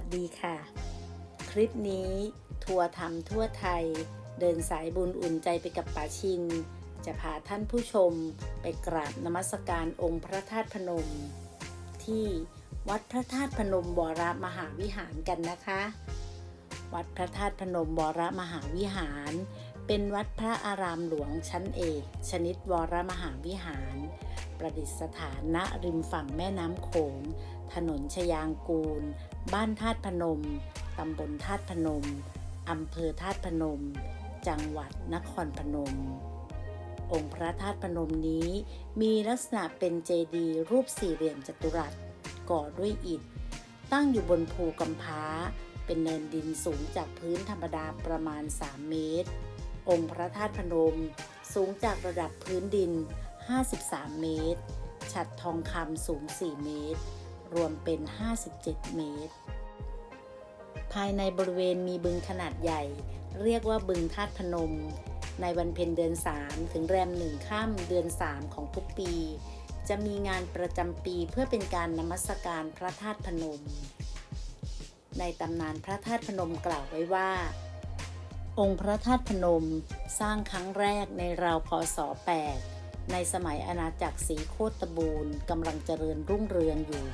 วัสดีค่ะ คลิปนี้ทัวร์ทำทั่วไทย เดินสายบุญอุ่นใจไปกับป๋าชิน จะพาท่านผู้ชมไปกราบนมัสการองค์พระธาตุพนม ที่วัดพระธาตุพนมวรมหาวิหารกันนะคะ วัดพระธาตุพนมวรมหาวิหาร เป็นวัดพระอารามหลวงชั้นเอกชนิดวรมหาวิหาร ประดิษฐานณริมฝั่งแม่น้ำโขง ถนนชยางกูล บ้านธาตุพนม ตำบลธาตุพนม อำเภอธาตุพนม จังหวัดนครพนม องค์พระธาตุพนมนี้ มีลักษณะเป็นเจดีย์รูปสี่เหลี่ยมจัตุรัส ก่อด้วยอิฐ ตั้งอยู่บนภูกำพร้า เป็นเนินดินสูงจากพื้นธรรมดาประมาณ 3 เมตร องค์พระธาตุพนม สูงจากระดับพื้นดิน 53 เมตร ฉัดทองคำสูง 4 เมตร รวมเป็น 57 เมตร ภายในบริเวณมีบึงขนาดใหญ่ เรียกว่าบึงธาตุพนม ในวันเพ็ญเดือน 3 ถึงแรมหนึ่งค่ำเดือน 3 ของทุกปี จะมีงานประจำปีเพื่อเป็นการนมัสการพระธาตุพนม ในตำนานพระธาตุพนมกล่าวไว้ว่าองค์พระธาตุพนมสร้างครั้งแรกในราวพศ 8 ในสมัยอาณาจักรศรีโคตบูรณ์กำลังเจริญรุ่งเรืองอยู่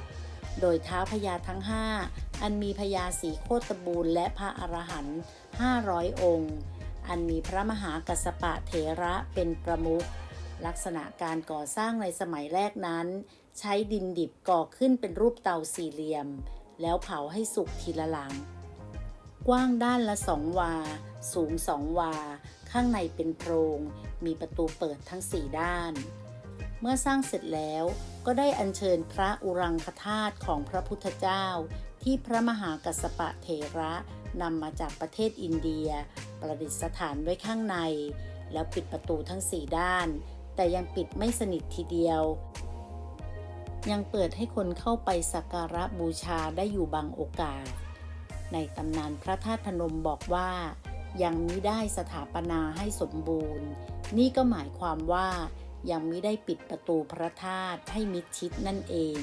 โดยเท้าพญาทั้ง5อันมีพญาศรีโคตบูรณ์และพระอรหันต์500 องค์ อันมีพระมหากัสปะเถระเป็นประมุขลักษณะการก่อสร้างในสมัยแรกนั้น ใช้ดินดิบก่อขึ้นเป็นรูปเตาสี่เหลี่ยม แล้วเผาให้สุกทีละหลัง กว้างด้านละสองวา สูงสองวา ข้างในเป็นโพรง มีประตูเปิดทั้งสี่ด้าน เมื่อสร้างเสร็จแล้ว ก็ได้อัญเชิญพระอุรังคธาตุของพระพุทธเจ้า ที่พระมหากัสสปะเถระนำมาจากประเทศอินเดีย ประดิษฐานไว้ข้างใน แล้วปิดประตูทั้งสี่ด้าน แต่ยังปิดไม่สนิททีเดียว ยังเปิดให้คนเข้าไปสักการะบูชาได้อยู่บางโอกาส ในตำนานพระธาตุพนมบอกว่า ยังมิได้สถาปนาให้สมบูรณ์ นี่ก็หมายความว่า ยังไมิได้ปิดประตูพระธาตุให้มิดชิดนั่นเอง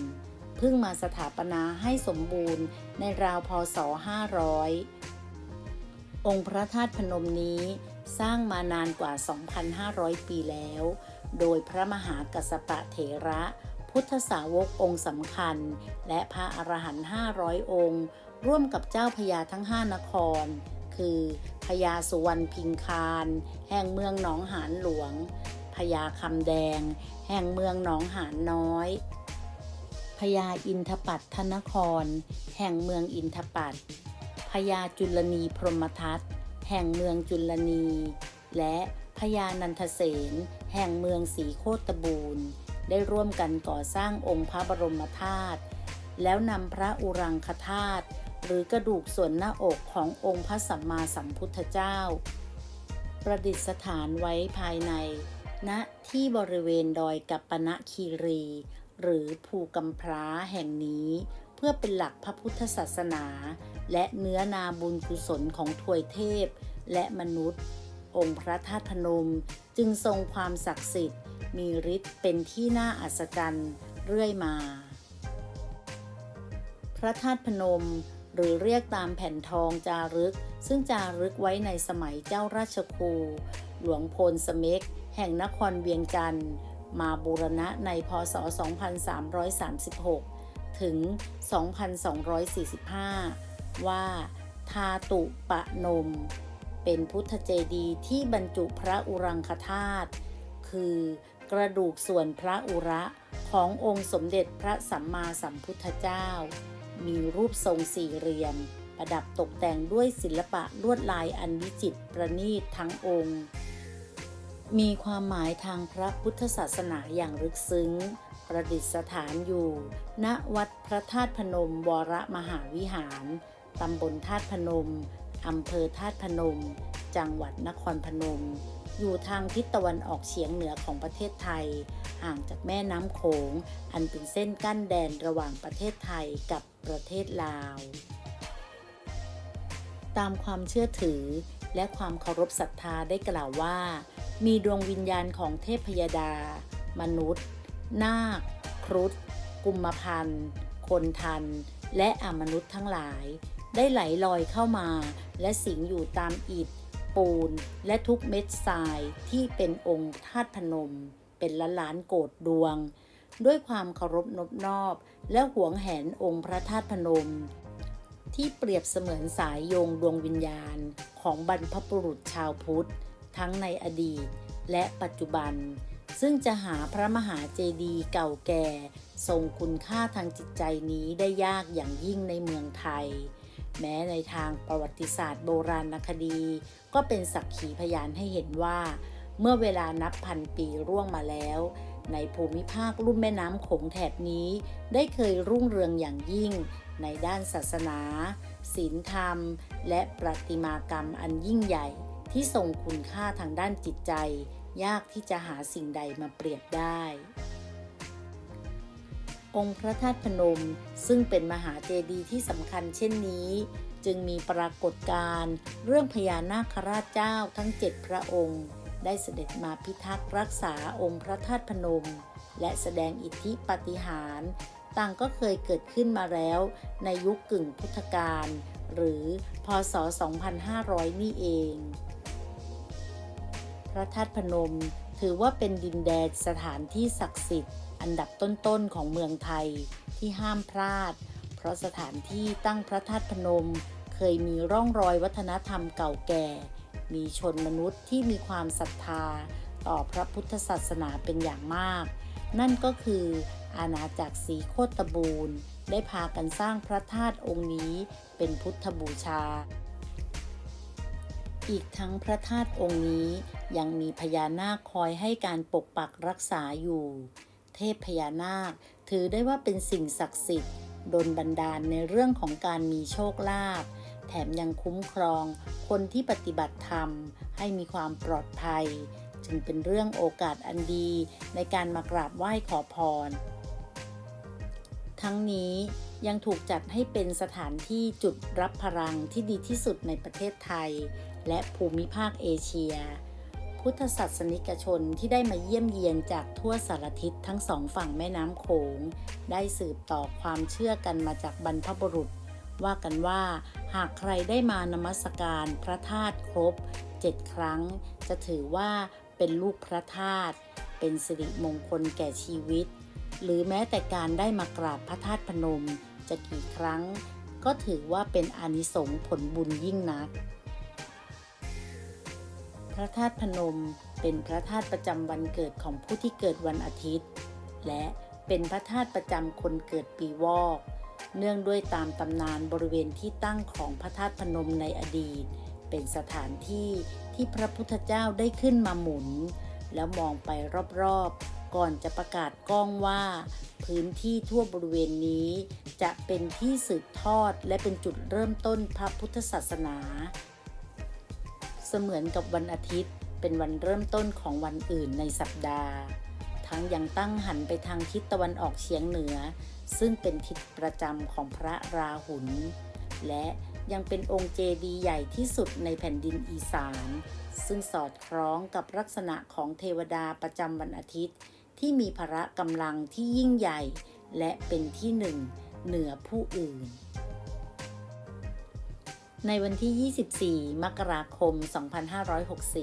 เพิ่งมาสถาปนาให้สมบูรณ์ในราวพศ 500 องค์พระธาตุพนมนี้สร้างมานานกว่า 2,500 ปีแล้ว โดยพระมหากัสสปะเถระ พุทธสาวกองค์สำคัญ และพระอรหันต์500 องค์ ร่วมกับเจ้าพญาทั้ง 5 นคร คือพญาสุวรรณพิงคาร แห่งเมืองหนองหานหลวง พญาคำแดง แห่งเมืองหนองหานน้อยพญาอินทปัตทนคร แห่งเมืองอินทปัตพญาจุลนีพรหมทัตแห่งเมืองจุลนี และพญานันทเสนแห่งเมืองศรีโคตบูรณ์ ได้ร่วมกันก่อสร้างองค์พระบรมธาตุแล้วนำพระอุรังคธาตุหรือกระดูกส่วนหน้าอกขององค์พระสัมมาสัมพุทธเจ้า ประดิษฐานไว้ภายใน ณที่บริเวณดอยกัปปนะคีรี หรือภูกำพร้าแห่งนี้ เพื่อเป็นหลักพระพุทธศาสนา และเนื้อนาบุญกุศลของทวยเทพ และมนุษย์ องค์พระธาตุพนมจึงทรงความศักดิ์สิทธิ์ มีฤทธิ์เป็นที่น่าอัศจรรย์เรื่อยมา พระธาตุพนมหรือเรียกตามแผ่นทองจารึก ซึ่งจารึกไว้ในสมัยเจ้าราชครู หลวงพลสเมก แห่งนครเวียงจันทร์มาบูรณะในพศ 2336 ถึง 2245 ว่าทาตุปะนม เป็นพุทธเจดีย์ที่บรรจุพระอุรังคธาตุ คือกระดูกส่วนพระอุระขององค์สมเด็จพระสัมมาสัมพุทธเจ้า มีรูปทรงสี่เหลี่ยม ประดับตกแต่งด้วยศิลปะลวดลายอันวิจิตรประณีตทั้งองค์ มีความหมายทางพระพุทธศาสนาอย่างลึกซึ้ง ประดิษฐานอยู่ ณวัดพระธาตุพนม วรมหาวิหาร ตำบลธาตุพนม อำเภอธาตุพนม จังหวัดนครพนม อยู่ทางทิศตะวันออกเฉียงเหนือของประเทศไทย ห่างจากแม่น้ำโขง อันเป็นเส้นกั้นแดนระหว่างประเทศไทยกับประเทศลาว ตามความเชื่อถือ และความเคารพศรัทธาได้กล่าวว่า มีดวงวิญญาณของเทพพยดา มนุษย์ นาค ครุฑกุมพันธ์คนทัน และอมนุษย์ทั้งหลาย ได้ไหลลอยเข้ามา และสิงอยู่ตามอิฐ ปูน และทุกเม็ดทรายที่เป็นองค์ธาตุพนม เป็นล้านล้านโกดดวง ด้วยความเคารพนบนอบ และหวงแหนองค์พระธาตุพนม ที่เปรียบเสมือนสายโยงดวงวิญญาณของบรรพบุรุษชาวพุทธ ทั้งในอดีตและปัจจุบัน ซึ่งจะหาพระมหาเจดีย์เก่าแก่ทรงคุณค่าทางจิตใจนี้ได้ยากอย่างยิ่งในเมืองไทย แม้ในทางประวัติศาสตร์โบราณคดี ก็เป็นสักขีพยานให้เห็นว่า เมื่อเวลานับพันปีร่วงมาแล้ว ในภูมิภาคลุ่มแม่น้ำโขงแถบนี้ ได้เคยรุ่งเรืองอย่างยิ่ง ในด้านศาสนาศีลธรรม และประติมากรรมอันยิ่งใหญ่ที่ทรงคุณค่าทางด้านจิตใจ ยากที่จะหาสิ่งใดมาเปรียบได้ องค์พระธาตุพนมซึ่งเป็นมหาเจดีย์ที่สำคัญเช่นนี้ จึงมีปรากฏการณ์เรื่องพญานาคราชเจ้าทั้งเจ็ดพระองค์ ได้เสด็จมาพิทักษ์รักษาองค์พระธาตุพนม และแสดงอิทธิปาฏิหาริย์ต่างก็เคยเกิดขึ้นมาแล้วในยุคกึ่งพุทธกาลหรือพศ 2500 นี่เอง พระธาตุพนมถือว่าเป็นดินแดนสถานที่ศักดิ์สิทธิ์ อันดับต้นๆของเมืองไทยที่ห้ามพลาด เพราะสถานที่ตั้งพระธาตุพนมเคยมีร่องรอยวัฒนธรรมเก่าแก่ มีชนมนุษย์ที่มีความศรัทธาต่อพระพุทธศาสนาเป็นอย่างมาก นั่นก็คืออาณาจักรศรีโคตบูรณ์ ได้พากันสร้างพระธาตุองค์นี้เป็นพุทธบูชา อีกทั้งพระธาตุองค์นี้ยังมีพญานาคคอยให้การปกปักรักษาอยู่ เทพพญานาคถือได้ว่าเป็นสิ่งศักดิ์สิทธิ์ดลบันดาลในเรื่องของการมีโชคลาภ แถมยังคุ้มครองคนที่ปฏิบัติธรรม ให้มีความปลอดภัย จึงเป็นเรื่องโอกาสอันดีในการมากราบไหว้ขอพร ทั้งนี้ยังถูกจัดให้เป็นสถานที่จุดรับพลังที่ดีที่สุดในประเทศไทย และภูมิภาคเอเชีย พุทธศาสนิกชนที่ได้มาเยี่ยมเยียนจากทั่วสารทิศทั้งสองฝั่งแม่น้ำโขง ได้สืบต่อความเชื่อกันมาจากบรรพบุรุษ ว่ากันว่าหากใครได้มานมัสการพระธาตุครบเจ็ดครั้ง จะถือว่าเป็นลูกพระธาตุเป็นสิริมงคลแก่ชีวิต หรือแม้แต่การได้มากราบพระธาตุพนมจะกี่ครั้ง ก็ถือว่าเป็นอนิสงส์ผลบุญยิ่งนัก พระธาตุพนมเป็นพระธาตุประจำวันเกิดของผู้ที่เกิดวันอาทิตย์ และเป็นพระธาตุประจำคนเกิดปีวอก เนื่องด้วยตามตำนานบริเวณที่ตั้งของพระธาตุพนมในอดีต เป็นสถานที่ที่พระพุทธเจ้าได้ขึ้นมาหมุน แล้วมองไปรอบๆ ก่อนจะประกาศก้องว่า พื้นที่ทั่วบริเวณนี้ จะเป็นที่สืบทอดและเป็นจุดเริ่มต้นพระพุทธศาสนา เสมือนกับวันอาทิตย์เป็นวันเริ่มต้นของวันอื่นในสัปดาห์ ทั้งยังตั้งหันไปทางทิศตะวันออกเฉียงเหนือ ซึ่งเป็นทิศประจำของพระราหุลและยังเป็นองค์เจดีย์ใหญ่ที่สุดในแผ่นดินอีสาน ซึ่งสอดคล้องกับลักษณะของเทวดาประจำวันอาทิตย์ ที่มีพละกำลังที่ยิ่งใหญ่ และเป็นที่หนึ่งเหนือผู้อื่น ในวันที่ 24 มกราคม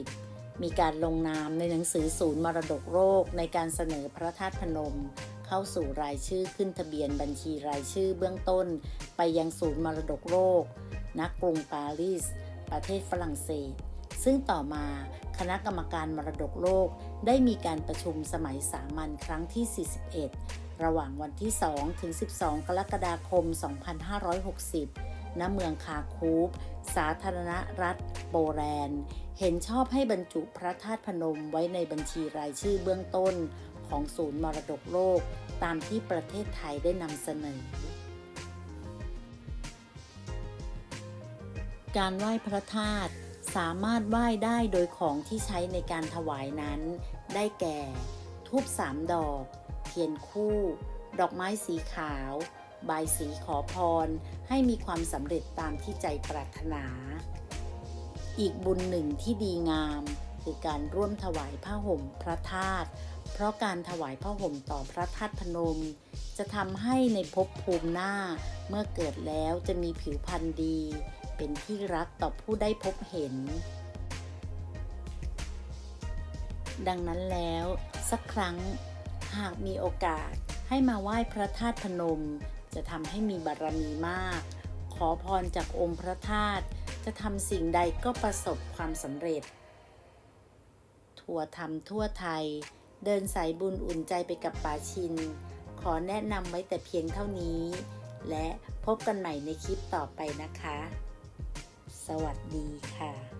2560 มีการลงนามในหนังสือศูนย์มรดกโลกในการเสนอพระธาตุพนม เข้าสู่รายชื่อขึ้นทะเบียนบัญชีรายชื่อเบื้องต้น ไปยังศูนย์มรดกโลกณกรุงปารีส ประเทศฝรั่งเศส ซึ่งต่อมาคณะกรรมการมรดกโลกได้มีการประชุมสมัยสามัญครั้งที่ 41 ระหว่างวันที่ 2 ถึง 12 กรกฎาคม 2560 ณ เมืองคาคูฟสาธารณรัฐโปแลนด์ เห็นชอบให้บรรจุพระธาตุพนมไว้ในบัญชีรายชื่อเบื้องต้น ของศูนย์มรดกโลก ตามที่ประเทศไทยได้นำเสนอ การไหว้พระธาตุสามารถไหว้ได้โดยของที่ใช้ในการถวายนั้น ได้แก่ ทูบสามดอก เทียนคู่ ดอกไม้สีขาว ใบสีขอพร ให้มีความสำเร็จตามที่ใจปรารถนา อีกบุญหนึ่งที่ดีงาม คือการร่วมถวายผ้าห่มพระธาตุเพราะการถวายผ้าห่มต่อพระธาตุพนม จะทำให้ในภพภูมิหน้าเมื่อเกิดแล้วจะมีผิวพรรณดี เป็นที่รักต่อผู้ได้พบเห็น ดังนั้นแล้วสักครั้งหากมีโอกาสให้มาไหว้พระธาตุพนม จะทำให้มีบารมีมาก ขอพรจากองค์พระธาตุจะทำสิ่งใดก็ประสบความสำเร็จ ทัวร์ทำทั่วไทย เดินสายบุญอุ่นใจไปกับป่าชิน ขอแนะนำไว้แต่เพียงเท่านี้ และพบกันใหม่ในคลิปต่อไปนะคะ สวัสดีค่ะ